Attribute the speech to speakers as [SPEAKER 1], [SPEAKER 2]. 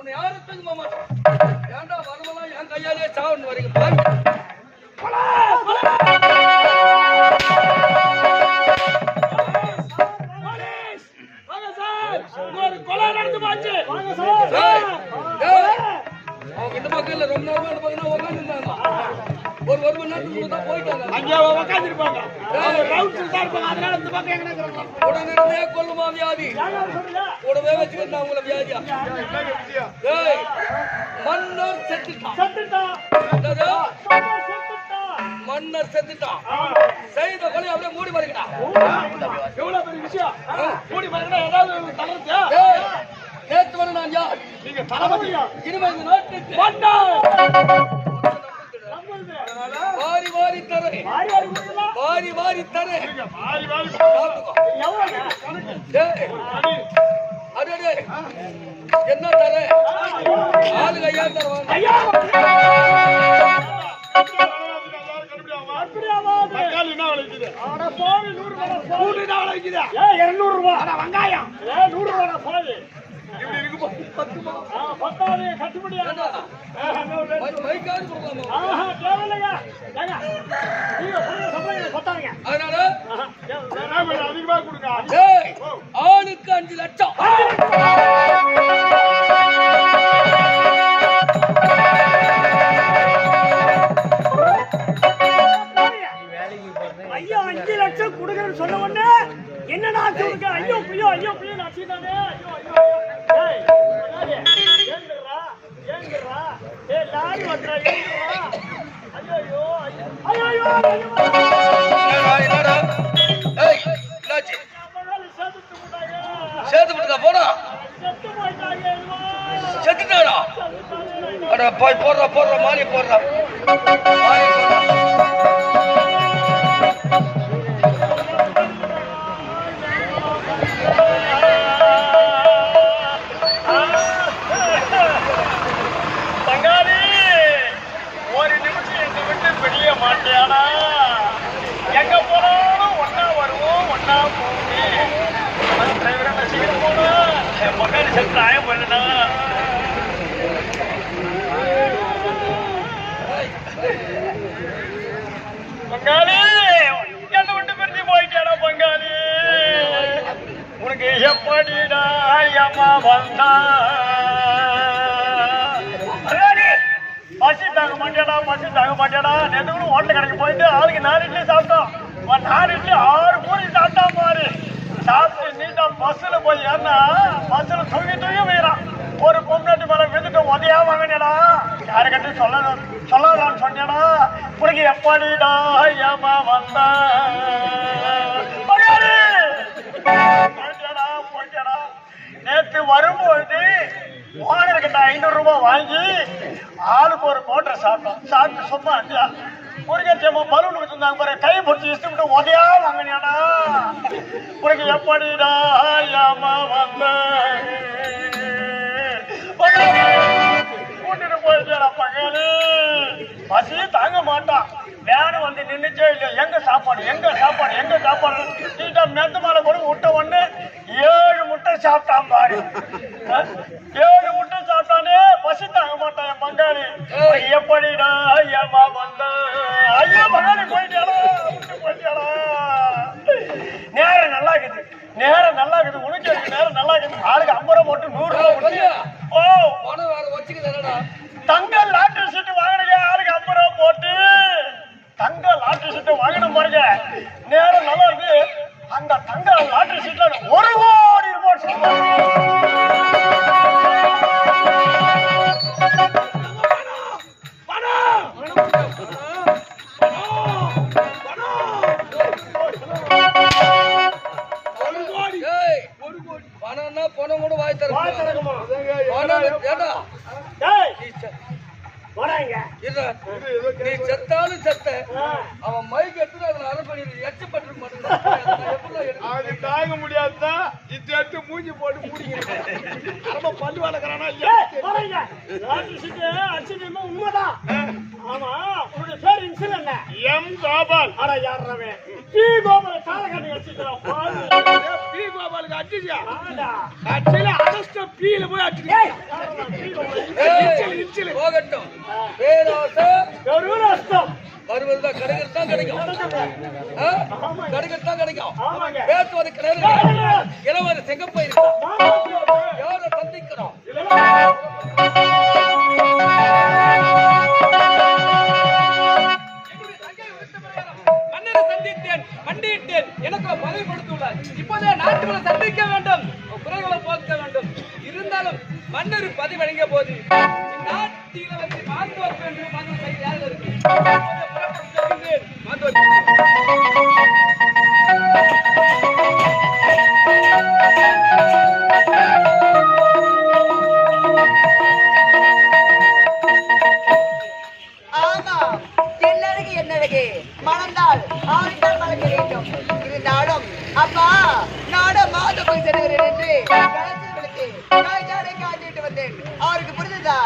[SPEAKER 1] உன்னை யாரும் தூக்க மாட்டோம் ஏன்டா வருமெல்லாம் என் கையாலே சாவன்னு வரீங்க? அவங்க இந்த பக்கம் இல்ல ரொம்ப நேரமா இந்த பக்கம் உட்கார்ந்திருந்தாங்க. ஒரு ஒரு மணி நேரத்துக்கு தான் போயிட்டாங்க. உடனடியே கொல்லுமா வியாதி? கூடவே வச்சுக்கிட்டு உங்களை வியாதியா? ஏய் மன்னர் செத்துட்டான்? மன்னர் செத்துட்டான். செய்த கொலை அப்படியே மூடி மறைக்கிறான்
[SPEAKER 2] எவ்வளவு பெரிய விஷயம்? கூடி பாருங்க ஏதாவது தளர்த்து
[SPEAKER 1] ஏய் நேத்து வரை நான் யார்?
[SPEAKER 2] நீங்க தளபதியா?
[SPEAKER 1] இனிமே இந்த நாட்டுக்கு வாரி தரேன் வாரி வாரி தரேன்
[SPEAKER 2] மாறி மாறி
[SPEAKER 1] அடே. என்ன தரேன் ஆளுங்க ஐயா! தருவாங்க
[SPEAKER 2] வெங்காயம். நூறு ரூபாய் போகுது இப்படி இருக்கு போ. பத்தாவது கட்டுப்படியா
[SPEAKER 1] ஏண்டா, மை- மைக்காவது கொடுக்கலாமா
[SPEAKER 2] ஆஹா தேவையில்லைங்க ஏங்க, நீங்க கொடுங்க சம்பளம் பத்தாங்க
[SPEAKER 1] அதனால
[SPEAKER 2] அதிகமா கொடுங்க
[SPEAKER 1] ஆளுக்கு அஞ்சு லட்சம்.
[SPEAKER 2] ஐயோ அஞ்சு லட்சம் கொடுக்கறேன்னு சொன்ன உடனே என்னடா ஐயோ ஐயோ ஐயோ ஐயோ நான் சீதானே
[SPEAKER 1] மாலி போடுறா
[SPEAKER 2] பங்காளி ஒரு நிமிஷம் எங்க விட்டு பிரிய மாட்டியாடா எங்க போனாலும் ஒன்னா வருவோம் ஒன்னா போவோம் டிரைவர் என்ன சீக்கிரம் போனோம் என் பங்காளி சத்து ஆயம் பண்ணுனா பங்காளி என்ன விட்டு பிரிஞ்சு போயிட்டாடா பங்காளி உனக்கு எப்படிடா ஐயம்மா வந்தா அடேடி, பசி தாங்க மாட்டேடா பசி தாங்க மாட்டேடா. நேற்று கூட ஹோட்டல் கடைக்கு போயிட்டு ஆளுக்கு நாலு இட்லி சாப்பிட்டோம். ஒரு நாலு இட்லி ஆறு பூரி சாப்பிட்டா பாரு. சாப்பிட்டு நீட்டா பஸ்ஸில் போய் ஏன்னா பஸ்ஸில் தூங்கி தூங்கி போயிடான் ஒரு பொம்னாட்டி மேலே விழுந்துட்டு உதயா வாங்கினேடா. யாருக்கிட்ட சொல்லணும் சொல்லலாம்னு சொன்னேடா. உனக்கு எப்படிடா ஏமா வந்த? மகாரி! நேற்று வரும்பொழுது ஓனர்கிட்ட ஐநூறு ரூபாய் வாங்கி ஆளுக்கு ஒரு மோட்டர் சாப்பிட்டோம். சாப்பிட்டு சும்மா இருந்தியா முருகச்சம்மா பலூன் வச்சிருந்தாங்க பாரு. கை பிடிச்சி இஷ்டப்பட்டு உதையா வாங்கினியாடா. உனக்கு எப்படிடா ஏமா வந்த? கூட்டிட்டு போயிட்டேடா பகலு. பசி தாங்க மாட்டான். வேனு வந்து நின்றுச்சே இல்லையா? எங்க சாப்பாடு? எங்க சாப்பாடு? எங்க சாப்பாடு? சீட்டா மெத்த மேல கூட விட்ட உடனே ஏழு முட்டை சாப்பிட்டான் பாரு. ஏழு முட்டை சாப்பிட்டானே? பசி தாங்க மாட்டான் என் பங்காளி எப்படிடா ஏமா வந்த. ஐயோ பங்காளி போயிட்டாடா விட்டு போயிட்டாடா நேரம் நல்லா இருக்குது நேரம் நல்லா இருக்குது உனக்கு எனக்கு நேரம் நல்லா இருக்குது ஆளுக்கு ஐம்பது ரூபா போட்டு நூறு ரூபா போட்டு. ஓ.
[SPEAKER 1] பணம் வேற
[SPEAKER 2] தங்க லாட்டரி சீட்டு வாங்கினீங்க. ஆளுக்கு ஐம்பது ரூபா போட்டு. தங்க லாட்டரி சீட்டு வாங்கின பாருங்க. நேரம் நல்லா இருக்கு. அந்த தங்க லாட்டரி சீட்ல ஒரு கோடி
[SPEAKER 1] நீ செத்தாலும் செத்த அவன்
[SPEAKER 3] மை மூஞ்சி போட்டு மூடிக்கிறேன் நம்ம பல்லு வளர்க்குறானா
[SPEAKER 2] சீட்டு அடிச்சிட்டீங்கன்னா உண்மைதான். ஆமா, உன்னுடைய பேர் இன்சில் என்ன?
[SPEAKER 3] எம் கோபால்
[SPEAKER 2] அட யார்றவன்? பி. கோபால காலக்காட்டி வச்சுக்கிறான், பாரு.
[SPEAKER 3] பி கோபாலுக்கு அடிச்சியா
[SPEAKER 2] ஆடா.
[SPEAKER 3] அடிச்சில அடஸ்ட பீல போய் அடிச்சு
[SPEAKER 2] ஏய், யார்றா பி.
[SPEAKER 1] இருக்கட்டும் பேராசை வருவதுதான் கிடைக்கிறது தான் கிடைக்கும்? கிடைக்கிறது தான் கிடைக்கும்.
[SPEAKER 2] ஆமாங்க.
[SPEAKER 1] பேசுவது கிடையாது. இளவரசி செங்கப்பை யாரை சந்திக்கிறோம்?
[SPEAKER 4] மண்டியிட்டேன் எனக்கு ஒரு பதவி கொடுத்துள்ளார். இப்போதே நாட்டுகளை சந்திக்க வேண்டும். குறைகளை போக்க வேண்டும். இருந்தாலும் மன்னர் பதவி வழங்கிய போது நாட்டில
[SPEAKER 5] என்னழகு என்னழகு மணந்தால் ஆழ்ந்தால் மலக்க வேண்டும் இருந்தாலும் அப்பா நானும் மாத போய் செல்கிறேன் என்று காய்ச்சாலை காட்டிட்டு வந்தேன். அவருக்கு புரிஞ்சுதா